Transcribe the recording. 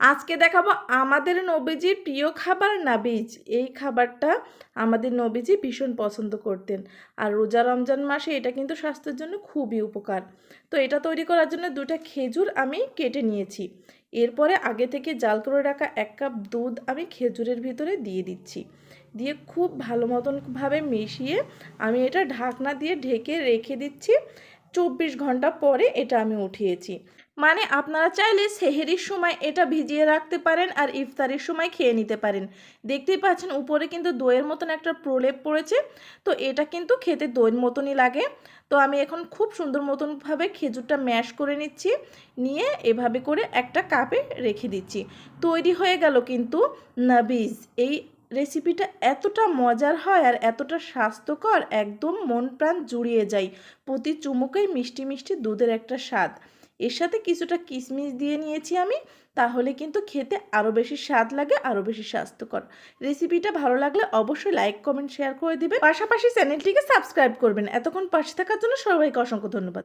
আজকে দেখাবো আমাদের নবীজির প্রিয় খাবার নাবিজ। এই খাবারটা আমাদের নবীজি ভীষণ পছন্দ করতেন। আর রোজা রমজান মাসে এটা কিন্তু স্বাস্থ্যের জন্য খুবই উপকার। তো এটা তৈরি করার জন্য দুটা খেজুর আমি কেটে নিয়েছি। এরপরে আগে থেকে জাল করে রাখা এক কাপ দুধ আমি খেজুরের ভিতরে দিয়ে দিচ্ছি। দিয়ে খুব ভালো মতনভাবে মিশিয়ে আমি এটা ঢাকনা দিয়ে ঢেকে রেখে দিচ্ছি। চব্বিশ ঘণ্টা পরে এটা আমি উঠিয়েছি। মানে আপনারা চাইলে সেহেরির সময় এটা ভিজিয়ে রাখতে পারেন আর ইফতারির সময় খেয়ে নিতে পারেন। দেখতেই পাচ্ছেন উপরে কিন্তু দইয়ের মতন একটা প্রলেপ পড়েছে। তো এটা কিন্তু খেতে দইয়ের মতনই লাগে। তো আমি এখন খুব সুন্দর মতনভাবে খেজুরটা ম্যাশ করে নিচ্ছি। নিয়ে এভাবে করে একটা কাপে রেখে দিচ্ছি। তৈরি হয়ে গেল কিন্তু নাবিজ। এই রেসিপিটা এতটা মজার হয় আর এতটা স্বাস্থ্যকর, একদম মন প্রাণ জুড়িয়ে যায়। প্রতি চুমুকেই মিষ্টি মিষ্টি দুধের একটা স্বাদ। এর সাথে কিছুটা কিশমিশ দিয়ে নিয়েছি আমি, তাহলে কিন্তু খেতে আরও বেশি স্বাদ লাগে আরও বেশি স্বাস্থ্যকর। রেসিপিটা ভালো লাগলে অবশ্যই লাইক, কমেন্ট, শেয়ার করে দিবে পাশাপাশি চ্যানেলটিকে সাবস্ক্রাইব করবেন। এতক্ষণ পাশে থাকার জন্য সবাইকে অসংখ্য ধন্যবাদ।